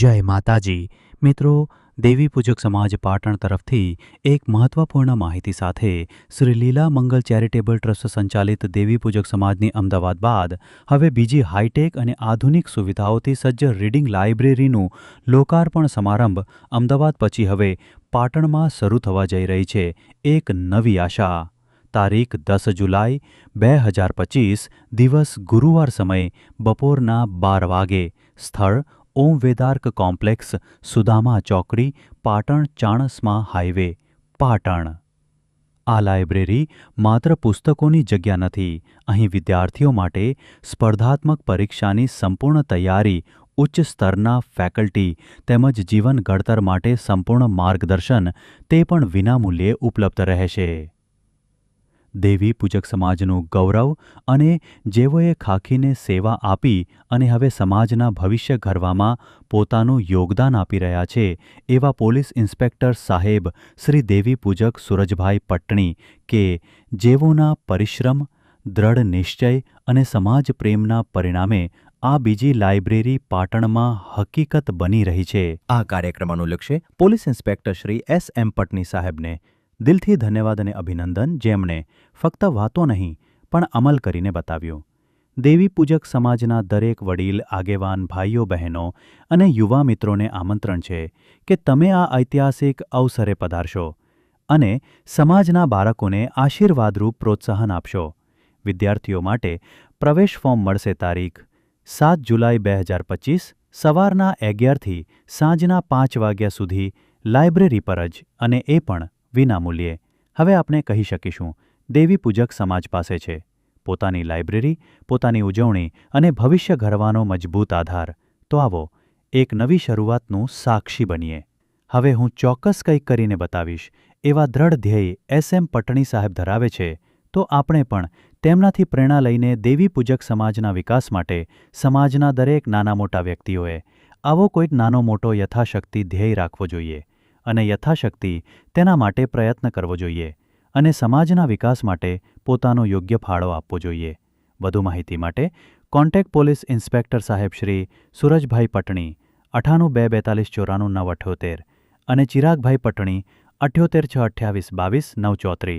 જય માતાજી. મિત્રો, દેવી પૂજક સમાજ પાટણ તરફથી એક મહત્વપૂર્ણ માહિતી સાથે શ્રી લીલા મંગલ ચેરિટેબલ ટ્રસ્ટ સંચાલિત દેવી પૂજક સમાજની અમદાવાદ બાદ હવે બીજી હાઈટેક અને આધુનિક સુવિધાઓથી સજ્જ રીડિંગ લાઇબ્રેરીનું લોકાર્પણ સમારંભ અમદાવાદ પછી હવે પાટણમાં શરૂ થવા જઈ રહી છે. એક નવી આશા. તારીખ દસ જુલાઈ બે હજાર પચીસ, દિવસ ગુરુવાર સમયે બપોરના બાર વાગે. સ્થળ ઓમ વેદાર્ક કોમ્પ્લેક્સ, સુદામા ચોકડી, પાટણ ચાણસમાં હાઈવે, પાટણ. આ લાઇબ્રેરી માત્ર પુસ્તકોની જગ્યા નથી, અહીં વિદ્યાર્થીઓ માટે સ્પર્ધાત્મક પરીક્ષાની સંપૂર્ણ તૈયારી, ઉચ્ચ સ્તરના ફેકલ્ટી તેમજ જીવન ઘડતર માટે સંપૂર્ણ માર્ગદર્શન તે પણ વિનામૂલ્યે ઉપલબ્ધ રહેશે. દેવી પૂજક સમાજનું ગૌરવ અને જેઓએ ખાખીને સેવા આપી અને હવે સમાજના ભવિષ્ય ઘડવામાં પોતાનું યોગદાન આપી રહ્યા છે, એવા પોલીસ ઇન્સ્પેક્ટર સાહેબ શ્રી દેવી પૂજક સુરજભાઈ પટણી કે જેઓના પરિશ્રમ, દ્રઢ નિશ્ચય અને સમાજ પ્રેમના પરિણામે આ બીજી લાઇબ્રેરી પાટણમાં હકીકત બની રહી છે. આ કાર્યક્રમ અનુલક્ષે police inspector Shri S M Patni સાહેબને દિલથી ધન્યવાદ અને અભિનંદન જેમણે ફક્ત વાતો નહીં, પણ અમલ કરીને બતાવ્યો. દેવી પૂજક સમાજના દરેક વડીલ, આગેવાન, ભાઈઓ, બહેનો અને યુવા મિત્રોને આમંત્રણ છે કે તમે આ ઐતિહાસિક અવસરે પધારશો અને સમાજના બાળકોને આશીર્વાદરૂપ પ્રોત્સાહન આપશો. વિદ્યાર્થીઓ માટે પ્રવેશ ફોર્મ મળશે તારીખ સાત જુલાઈ બે હજાર પચીસ, સવારના અગિયારથી સાંજના પાંચ વાગ્યા સુધી લાઇબ્રેરી પર જ અને એ પણ વિનામૂલ્યે. હવે આપણે કહી શકીશું, દેવી પૂજક સમાજ પાસે છે. પોતાની લાઇબ્રેરી, પોતાની ઉજવણી અને ભવિષ્ય ઘડવાનો મજબૂત આધાર. તો આવો, એક નવી શરૂઆતનું સાક્ષી બનીએ. હવે હું ચોક્કસ કંઈક કરીને બતાવીશ. એવા દ્રઢ ધ્યેય એસ એમ પટણી સાહેબ ધરાવે છે, તો આપણે પણ તેમનાથી પ્રેરણા લઈને દેવી પૂજક સમાજના વિકાસ માટે સમાજના દરેક નાના મોટા વ્યક્તિઓએ આવો કોઈક નાનો મોટો યથાશક્તિ ધ્યેય રાખવો જોઈએ. અને યથાશક્તિ તેના માટે પ્રયત્ન કરવો જોઈએ અને સમાજના વિકાસ માટે પોતાનો યોગ્ય ફાળો આપવો જોઈએ. વધુ માહિતી માટે કોન્ટેક્ટ પોલીસ ઇન્સ્પેક્ટર સાહેબ શ્રી સુરજભાઈ પટણી, અઠાણું બે બેતાલીસ ચોરાણું નવ અઠ્યોતેર અને ચિરાગભાઈ પટણી, અઠ્યોતેર છ અઠ્યાવીસ બાવીસ નવ ચોત્રીસ.